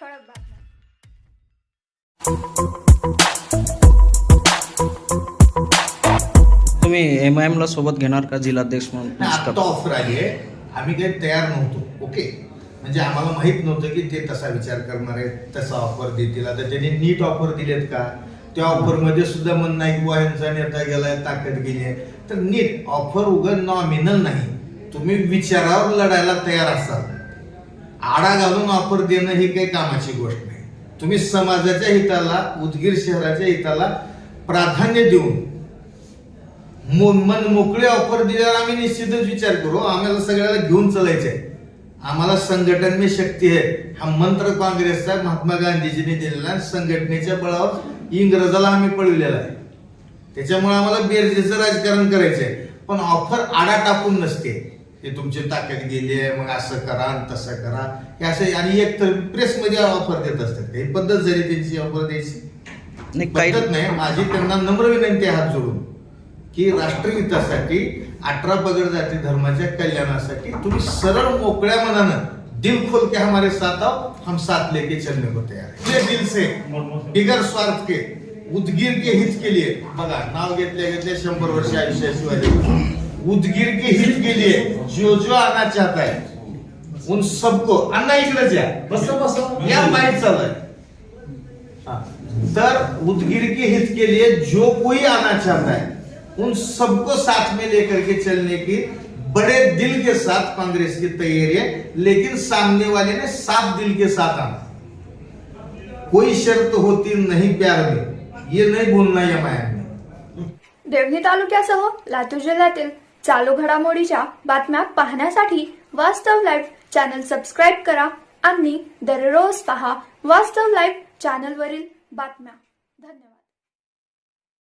ठळक बातम्या तुम्ही एम आय एमला सोबत घेणार का जिल्हाध्यक्ष म्हणून? नाही, ऑफर आली आहे. आम्ही काही तयार नव्हतो ओके म्हणजे आम्हाला माहीत नव्हतं की ते तसा विचार करणार आहेत तसा ऑफर देतील. आता त्यांनी नीट ऑफर दिलेत का त्या ऑफरमध्ये सुद्धा म्हणणं आहे की बुवा यांचा नेता गेलाय ताकद गेली आहे. तर नीट ऑफर उगं नॉमिनल नाही. तुम्ही विचारावर लढायला तयार असाल. आडा घालून ऑफर देणं ही काही कामाची गोष्ट नाही. तुम्ही समाजाच्या हिताला उदगीर शहराच्या हिताला प्राधान्य देऊन मन मोकळे ऑफर दिल्यावर आम्ही निश्चितच विचार करू. आम्हाला सगळ्याला घेऊन चालायचंय. आम्हाला संघटन में शक्ती आहे. हा मंत्र काँग्रेसचा महात्मा गांधीजींनी दिलेला संघटनेच्या बळावर इंग्रजाला आम्ही पळविलेला आहे. त्याच्यामुळे आम्हाला बेरजेचं राजकारण करायचंय. पण ऑफर आडा टाकून नसते. ते तुमची ताकद गेली आहे मग असं करा आणि तसं करा. हे असं आणि एक तर प्रेसमध्ये ऑफर देत असतात. ही पद्धत झाली त्यांची ऑफर द्यायची. नाही काही पद्धत नाही. माझी त्यांना नम्र विनंती आहे हात जोडून की राष्ट्रहितासाठी अठरा पगड जाती धर्माच्या कल्याणासाठी तुम्ही सरळ मोकळ्या मनानं दिल खोल के हमारे साथ आओ हम साथ लेके चलने को तैयार हैं. ये दिल से. बिगर स्वार्थ के उदगीर के हित के लिए. बघा नाव घेतले घेतले शंभर वर्ष आयुष्याशिवाय. उदगीर के हित के लिए जो जो आना चाहता है उन सबको अन्ना इकडेच या बस बस। या माहीत चालू आहे हाँ, तर उदगिर के हित के लिए जो कोई आना चाहता है उन सबको साथ में लेकर के चलने की बड़े दिल के साथ कांग्रेस की तैयारी है लेकिन सामने वाले ने साफ़ दिल के साथ आना। कोई शर्त होती नहीं प्यार में। ये नहीं भूलना या माया में देवणी तालुक्यासह लातूर जिल्ह्यातील चालू घडामोडीच्या बातम्या पाहण्यासाठी वास्तव लाईव्ह चॅनल सबस्क्राईब करा आणि दररोज पहा वास्तव लाईव्ह चॅनलवरील बातम्या. धन्यवाद.